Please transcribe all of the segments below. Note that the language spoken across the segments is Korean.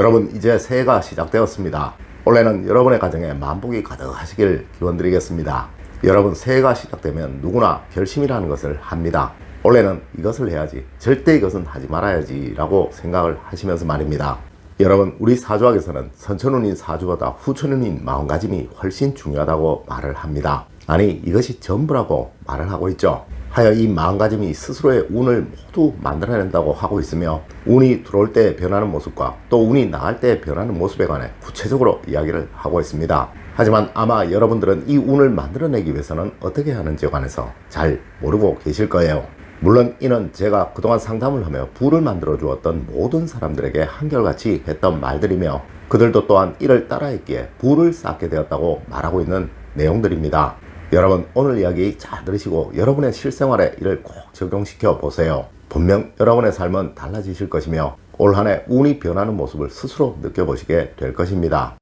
여러분 이제 새해가 시작되었습니다. 올해는 여러분의 가정에 만복이 가득하시길 기원드리겠습니다. 여러분 새해가 시작되면 누구나 결심이라는 것을 합니다. 올해는 이것을 해야지 절대 이것은 하지 말아야지 라고 생각을 하시면서 말입니다. 여러분 우리 사주학에서는 선천운인 사주보다 후천운인 마음가짐이 훨씬 중요하다고 말을 합니다. 아니 이것이 전부라고 말을 하고 있죠. 하여 이 마음가짐이 스스로의 운을 모두 만들어낸다고 하고 있으며 운이 들어올 때 변하는 모습과 또 운이 나갈 때 변하는 모습에 관해 구체적으로 이야기를 하고 있습니다. 하지만 아마 여러분들은 이 운을 만들어내기 위해서는 어떻게 하는지에 관해서 잘 모르고 계실 거예요. 물론 이는 제가 그동안 상담을 하며 부를 만들어 주었던 모든 사람들에게 한결같이 했던 말들이며 그들도 또한 이를 따라했기에 부를 쌓게 되었다고 말하고 있는 내용들입니다. 여러분 오늘 이야기 잘 들으시고 여러분의 실생활에 이를 꼭 적용시켜 보세요. 분명 여러분의 삶은 달라지실 것이며 올 한 해 운이 변하는 모습을 스스로 느껴보시게 될 것입니다.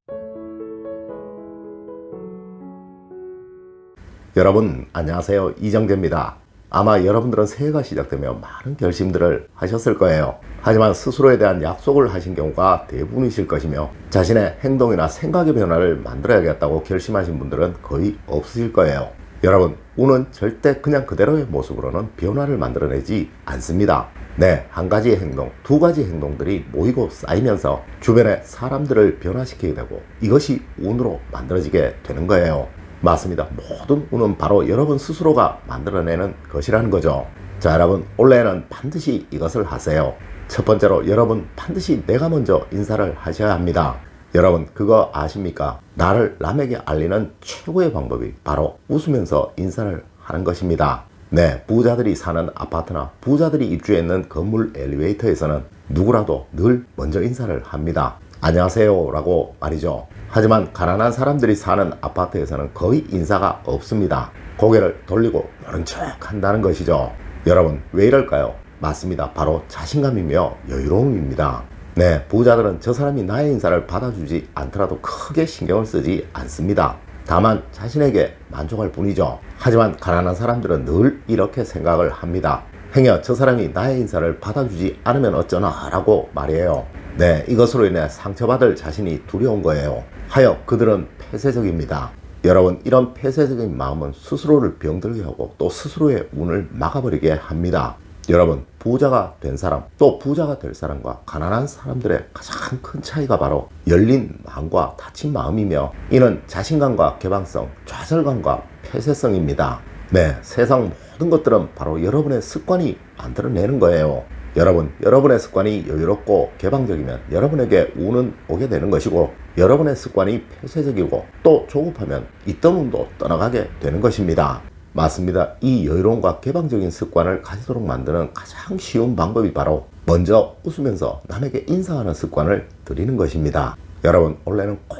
여러분 안녕하세요 이정재입니다. 아마 여러분들은 새해가 시작되면 많은 결심들을 하셨을 거예요. 하지만 스스로에 대한 약속을 하신 경우가 대부분이실 것이며 자신의 행동이나 생각의 변화를 만들어야겠다고 결심하신 분들은 거의 없으실 거예요. 여러분, 운은 절대 그냥 그대로의 모습으로는 변화를 만들어내지 않습니다. 네, 한 가지의 행동, 두 가지 행동들이 모이고 쌓이면서 주변의 사람들을 변화시키게 되고 이것이 운으로 만들어지게 되는 거예요. 맞습니다. 모든 운은 바로 여러분 스스로가 만들어내는 것이라는 거죠. 자, 여러분, 올해는 반드시 이것을 하세요. 첫 번째로 여러분 반드시 내가 먼저 인사를 하셔야 합니다. 여러분, 그거 아십니까? 나를 남에게 알리는 최고의 방법이 바로 웃으면서 인사를 하는 것입니다. 네, 부자들이 사는 아파트나 부자들이 입주해 있는 건물 엘리베이터에서는 누구라도 늘 먼저 인사를 합니다. 안녕하세요 라고 말이죠. 하지만 가난한 사람들이 사는 아파트에서는 거의 인사가 없습니다. 고개를 돌리고 모른 척 한다는 것이죠. 여러분, 왜 이럴까요? 맞습니다. 바로 자신감이며 여유로움입니다. 네, 부자들은 저 사람이 나의 인사를 받아주지 않더라도 크게 신경을 쓰지 않습니다. 다만 자신에게 만족할 뿐이죠. 하지만 가난한 사람들은 늘 이렇게 생각을 합니다. 행여 저 사람이 나의 인사를 받아주지 않으면 어쩌나 라고 말이에요. 네, 이것으로 인해 상처받을 자신이 두려운 거예요. 하여 그들은 폐쇄적입니다. 여러분, 이런 폐쇄적인 마음은 스스로를 병들게 하고 또 스스로의 운을 막아버리게 합니다. 여러분, 부자가 된 사람, 또 부자가 될 사람과 가난한 사람들의 가장 큰 차이가 바로 열린 마음과 닫힌 마음이며 이는 자신감과 개방성, 좌절감과 폐쇄성입니다. 네, 세상 모든 것들은 바로 여러분의 습관이 만들어내는 거예요. 여러분, 여러분의 습관이 여유롭고 개방적이면 여러분에게 운은 오게 되는 것이고 여러분의 습관이 폐쇄적이고 또 조급하면 있던 운도 떠나가게 되는 것입니다. 맞습니다. 이 여유로움과 개방적인 습관을 가지도록 만드는 가장 쉬운 방법이 바로 먼저 웃으면서 남에게 인사하는 습관을 들이는 것입니다. 여러분, 원래는 꼭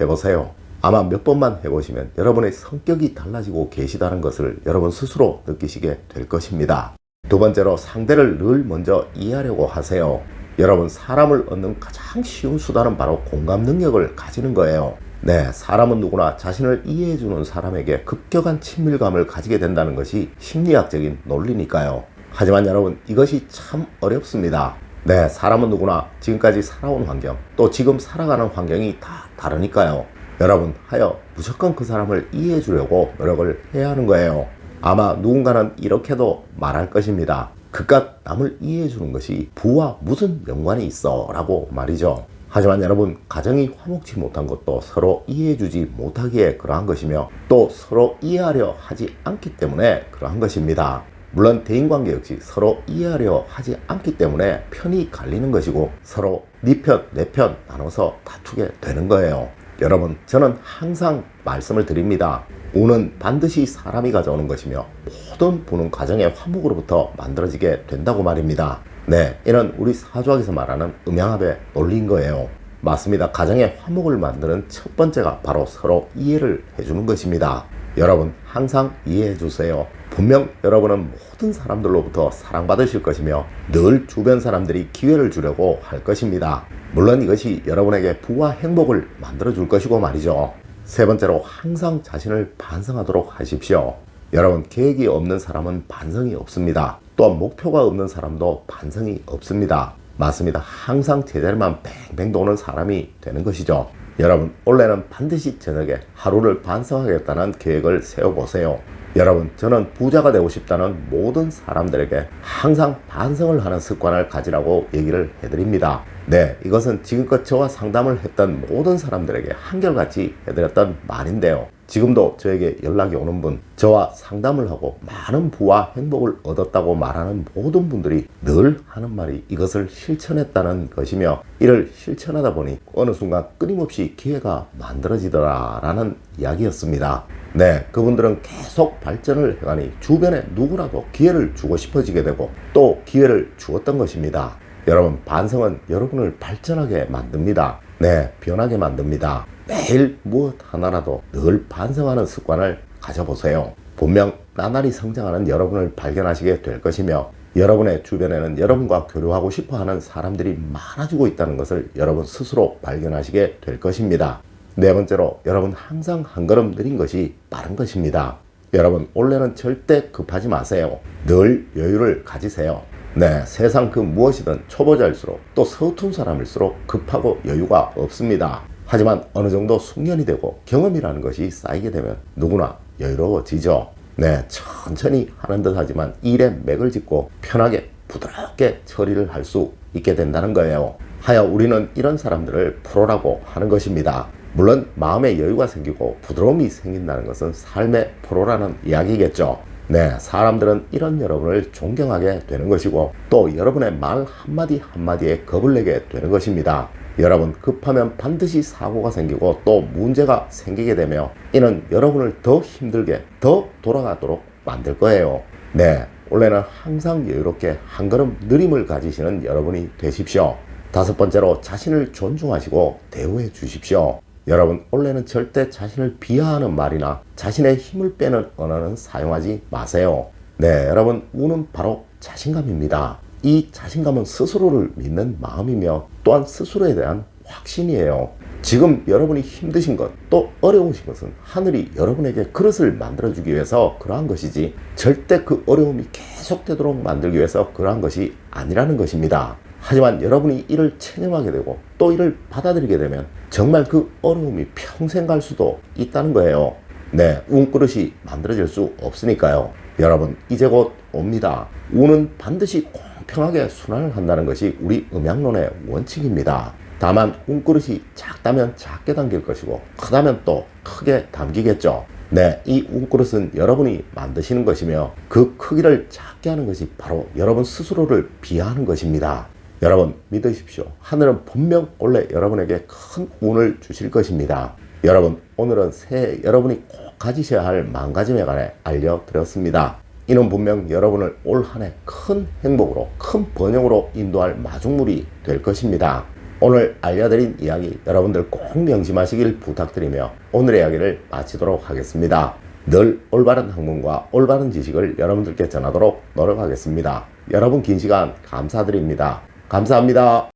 해보세요. 아마 몇 번만 해보시면 여러분의 성격이 달라지고 계시다는 것을 여러분 스스로 느끼시게 될 것입니다. 두 번째로 상대를 늘 먼저 이해하려고 하세요. 여러분, 사람을 얻는 가장 쉬운 수단은 바로 공감 능력을 가지는 거예요. 네, 사람은 누구나 자신을 이해해주는 사람에게 급격한 친밀감을 가지게 된다는 것이 심리학적인 논리니까요. 하지만 여러분, 이것이 참 어렵습니다. 네, 사람은 누구나 지금까지 살아온 환경, 또 지금 살아가는 환경이 다 다르니까요. 여러분, 하여 무조건 그 사람을 이해해 주려고 노력을 해야 하는 거예요. 아마 누군가는 이렇게도 말할 것입니다. 그깟 남을 이해해 주는 것이 부와 무슨 연관이 있어 라고 말이죠. 하지만 여러분, 가정이 화목치 못한 것도 서로 이해해 주지 못하기에 그러한 것이며 또 서로 이해하려 하지 않기 때문에 그러한 것입니다. 물론 대인관계 역시 서로 이해하려 하지 않기 때문에 편이 갈리는 것이고 서로 네 편, 내 편 나눠서 다투게 되는 거예요. 여러분, 저는 항상 말씀을 드립니다. 운은 반드시 사람이 가져오는 것이며 모든 부는 가정의 화목으로부터 만들어지게 된다고 말입니다. 네, 이는 우리 사주학에서 말하는 음양합의 논리인 거예요. 맞습니다. 가정의 화목을 만드는 첫 번째가 바로 서로 이해를 해주는 것입니다. 여러분, 항상 이해해 주세요. 분명 여러분은 모든 사람들로부터 사랑받으실 것이며 늘 주변 사람들이 기회를 주려고 할 것입니다. 물론 이것이 여러분에게 부와 행복을 만들어 줄 것이고 말이죠. 세 번째로 항상 자신을 반성하도록 하십시오. 여러분, 계획이 없는 사람은 반성이 없습니다. 또한 목표가 없는 사람도 반성이 없습니다. 맞습니다. 항상 제자리만 뱅뱅 도는 사람이 되는 것이죠. 여러분, 올해는 반드시 저녁에 하루를 반성하겠다는 계획을 세워보세요. 여러분, 저는 부자가 되고 싶다는 모든 사람들에게 항상 반성을 하는 습관을 가지라고 얘기를 해드립니다. 네, 이것은 지금껏 저와 상담을 했던 모든 사람들에게 한결같이 해드렸던 말인데요. 지금도 저에게 연락이 오는 분, 저와 상담을 하고 많은 부와 행복을 얻었다고 말하는 모든 분들이 늘 하는 말이 이것을 실천했다는 것이며 이를 실천하다 보니 어느 순간 끊임없이 기회가 만들어지더라라는 이야기였습니다. 네, 그분들은 계속 발전을 해가니 주변에 누구라도 기회를 주고 싶어지게 되고 또 기회를 주었던 것입니다. 여러분, 반성은 여러분을 발전하게 만듭니다. 네, 변하게 만듭니다. 매일 무엇 하나라도 늘 반성하는 습관을 가져보세요. 분명 나날이 성장하는 여러분을 발견하시게 될 것이며 여러분의 주변에는 여러분과 교류하고 싶어 하는 사람들이 많아지고 있다는 것을 여러분 스스로 발견하시게 될 것입니다. 네 번째로 여러분 항상 한 걸음 느린 것이 빠른 것입니다. 여러분 올해는 절대 급하지 마세요. 늘 여유를 가지세요. 네, 세상 그 무엇이든 초보자일수록 또 서툰 사람일수록 급하고 여유가 없습니다. 하지만 어느 정도 숙련이 되고 경험이라는 것이 쌓이게 되면 누구나 여유로워지죠. 네, 천천히 하는 듯 하지만 일에 맥을 짚고 편하게 부드럽게 처리를 할 수 있게 된다는 거예요. 하여 우리는 이런 사람들을 프로라고 하는 것입니다. 물론 마음에 여유가 생기고 부드러움이 생긴다는 것은 삶의 프로라는 이야기겠죠. 네, 사람들은 이런 여러분을 존경하게 되는 것이고 또 여러분의 말 한마디 한마디에 겁을 내게 되는 것입니다. 여러분 급하면 반드시 사고가 생기고 또 문제가 생기게 되며 이는 여러분을 더 힘들게 더 돌아가도록 만들 거예요. 네, 원래는 항상 여유롭게 한 걸음 느림을 가지시는 여러분이 되십시오. 다섯 번째로 자신을 존중하시고 대우해 주십시오. 여러분, 원래는 절대 자신을 비하하는 말이나 자신의 힘을 빼는 언어는 사용하지 마세요. 네, 여러분, 우는 바로 자신감입니다. 이 자신감은 스스로를 믿는 마음이며 또한 스스로에 대한 확신이에요. 지금 여러분이 힘드신 것, 또 어려우신 것은 하늘이 여러분에게 그릇을 만들어주기 위해서 그러한 것이지 절대 그 어려움이 계속되도록 만들기 위해서 그러한 것이 아니라는 것입니다. 하지만 여러분이 이를 체념하게 되고 또 이를 받아들이게 되면 정말 그 어려움이 평생 갈 수도 있다는 거예요. 네, 운 그릇이 만들어질 수 없으니까요. 여러분, 이제 곧 옵니다. 운은 반드시 공 평하게 순환을 한다는 것이 우리 음양론의 원칙입니다. 다만 운그릇이 작다면 작게 담길 것이고 크다면 또 크게 담기겠죠. 네, 이 운그릇은 여러분이 만드시는 것이며 그 크기를 작게 하는 것이 바로 여러분 스스로를 비하하는 것입니다. 여러분 믿으십시오. 하늘은 분명 원래 여러분에게 큰 운을 주실 것입니다. 여러분 오늘은 새해 여러분이 꼭 가지셔야 할 마음가짐에 관해 알려드렸습니다. 이는 분명 여러분을 올 한 해 큰 행복으로 큰 번영으로 인도할 마중물이 될 것입니다. 오늘 알려드린 이야기 여러분들 꼭 명심하시길 부탁드리며 오늘의 이야기를 마치도록 하겠습니다. 늘 올바른 학문과 올바른 지식을 여러분들께 전하도록 노력하겠습니다. 여러분 긴 시간 감사드립니다. 감사합니다.